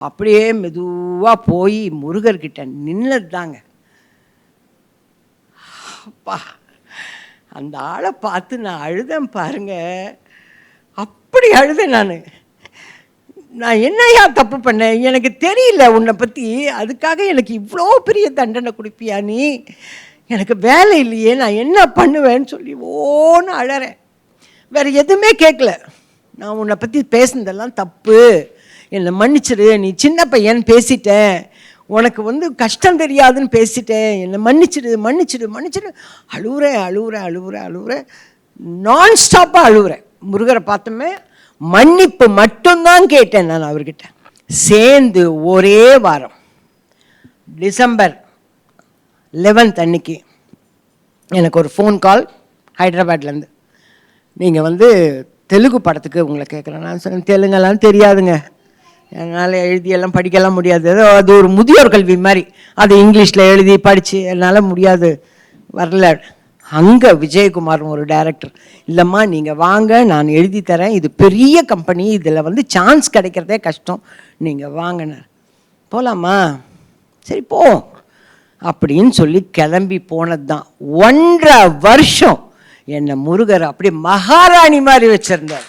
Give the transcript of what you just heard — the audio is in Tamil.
அப்படியே மெதுவாக போய் முருகர்கிட்ட நின்னது தாங்க அப்பா அந்த ஆளை பார்த்து நான் அழுதேன் பாருங்க. அப்படி அழுதேன் நான். நான் என்னையா தப்பு பண்ணேன்? எனக்கு தெரியல உன்னை பற்றி அதுக்காக எனக்கு இவ்வளோ பெரிய தண்டனை கொடுப்பியா நீ? எனக்கு வேலை இல்லையே நான் என்ன பண்ணுவேன்னு சொல்லி ஓன்னு அழறேன். வேற எதுவுமே கேட்கல நான் உன்னை பற்றி பேசுனதெல்லாம் தப்பு. என்னை மன்னிச்சிடு நீ சின்ன பையன் பேசிட்டேன். உனக்கு வந்து கஷ்டம் தெரியாதுன்னு பேசிட்டேன். என்னை மன்னிச்சிடு மன்னிச்சிடு மன்னிச்சிடு அழுவுறேன் அழுவுறேன் அழுவுறேன் அழுவுறேன் நான் ஸ்டாப்பாக அழுவுறேன் முருகரை பார்த்தோமே மன்னிப்பு மட்டும்தான் கேட்டேன் நான் அவர்கிட்ட. சேர்ந்து ஒரே வாரம் டிசம்பர் லெவன்த் அன்னைக்கு எனக்கு ஒரு ஃபோன் கால் ஹைதராபாத்லேருந்து. நீங்கள் வந்து தெலுங்கு படத்துக்கு உங்களை கேட்குறேன் நான் சொன்னேன் தெலுங்கெல்லாம் தெரியாதுங்க. என்னால் எழுதியெல்லாம் படிக்கலாம் முடியாது. ஏதோ அது ஒரு முதியோர் கல்வி மாதிரி. அது இங்கிலீஷில் எழுதி படித்து என்னால் முடியாது. வரல. அங்கே விஜயகுமார் ஒரு டைரக்டர் இல்லைம்மா நீங்கள் வாங்க நான் எழுதி தரேன். இது பெரிய கம்பெனி இதில் வந்து சான்ஸ் கிடைக்கிறதே கஷ்டம். நீங்கள் வாங்கினார். போகலாமா சரி போ. அப்படின்னு சொல்லி கிளம்பி போனது தான் ஒன்றரை வருஷம் என்னை முருகர் அப்படியே மகாராணி மாதிரி வச்சுருந்தார்.